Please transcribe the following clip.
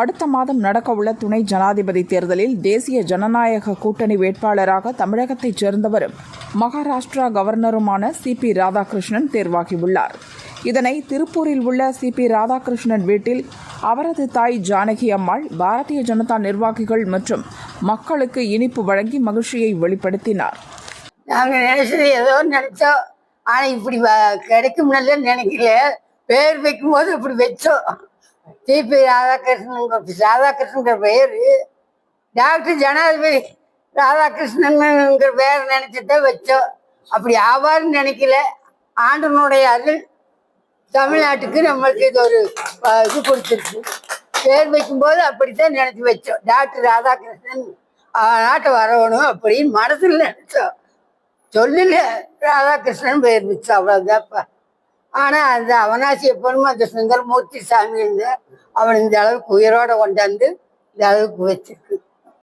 அடுத்த மாதம் நடக்கவுள்ள துணை ஜனாதிபதி தேர்தலில் தேசிய ஜனநாயக கூட்டணி வேட்பாளராக தமிழகத்தைச் சேர்ந்தவரும் மகாராஷ்டிரா கவர்னருமான சி பி ராதாகிருஷ்ணன் தேர்வாகியுள்ளார். இதனை திருப்பூரில் உள்ள சி பி ராதாகிருஷ்ணன் வீட்டில் அவரது தாய் ஜானகி அம்மாள் பாரதிய ஜனதா நிர்வாகிகள் மற்றும் மக்களுக்கு இனிப்பு வழங்கி மகிழ்ச்சியை வெளிப்படுத்தினார். நாங்கள் நினைச்சது ஏதோ நினைச்சோம். ஆனால் இப்படி கிடைக்கும் நினைக்கல. பேர் வைக்கும்போது இப்படி வச்சோம். டிபி ராதாகிருஷ்ணன் ராதாகிருஷ்ணங்கிற பேர் டாக்டர் ஜனாதிபதி ராதாகிருஷ்ணன்ங்கிற பேர் நினைச்சுதான் வச்சோம். அப்படி ஆவார்னு நினைக்கல. ஆண்டனுடைய அருள் தமிழ்நாட்டுக்கு நம்மளுக்கு இது ஒரு இது கொடுத்துருக்கு. பேர் வைக்கும்போது அப்படித்தான் நினைச்சு வச்சோம். டாக்டர் ராதாகிருஷ்ணன் நாட்டை வரணும் அப்படின்னு மனசுல நினைச்சோம். சொல்லல. ராதாகிருஷ்ணன் பேர் வச்சோம். அவ்வளோதான்ப்பா ஆனா அந்த அவனாசி எப்பவும் அந்த சுந்தரமூர்த்தி சாமி இருந்து அவன் இந்த அளவுக்கு உயிரோட கொண்டாந்து இந்த அளவுக்கு வச்சிருக்கு.